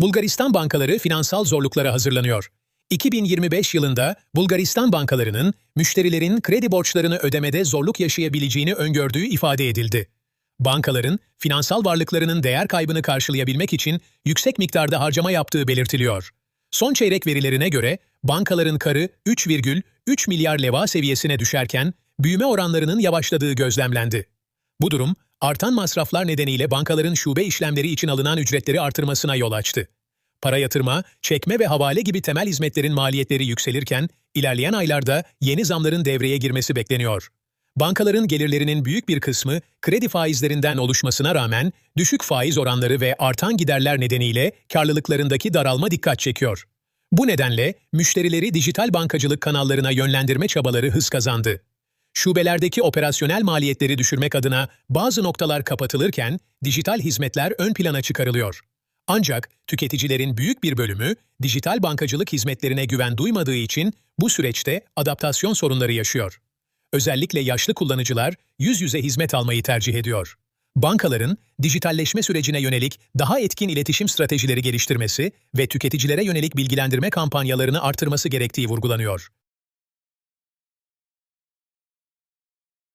Bulgaristan bankaları finansal zorluklara hazırlanıyor. 2025 yılında Bulgaristan bankalarının müşterilerin kredi borçlarını ödemede zorluk yaşayabileceğini öngördüğü ifade edildi. Bankaların finansal varlıklarının değer kaybını karşılayabilmek için yüksek miktarda harcama yaptığı belirtiliyor. Son çeyrek verilerine göre bankaların karı 3,3 milyar leva seviyesine düşerken büyüme oranlarının yavaşladığı gözlemlendi. Bu durum artan masraflar nedeniyle bankaların şube işlemleri için alınan ücretleri artırmasına yol açtı. Para yatırma, çekme ve havale gibi temel hizmetlerin maliyetleri yükselirken ilerleyen aylarda yeni zamların devreye girmesi bekleniyor. Bankaların gelirlerinin büyük bir kısmı kredi faizlerinden oluşmasına rağmen düşük faiz oranları ve artan giderler nedeniyle karlılıklarındaki daralma dikkat çekiyor. Bu nedenle müşterileri dijital bankacılık kanallarına yönlendirme çabaları hız kazandı. Şubelerdeki operasyonel maliyetleri düşürmek adına bazı noktalar kapatılırken dijital hizmetler ön plana çıkarılıyor. Ancak tüketicilerin büyük bir bölümü dijital bankacılık hizmetlerine güven duymadığı için bu süreçte adaptasyon sorunları yaşıyor. Özellikle yaşlı kullanıcılar yüz yüze hizmet almayı tercih ediyor. Bankaların dijitalleşme sürecine yönelik daha etkin iletişim stratejileri geliştirmesi ve tüketicilere yönelik bilgilendirme kampanyalarını artırması gerektiği vurgulanıyor.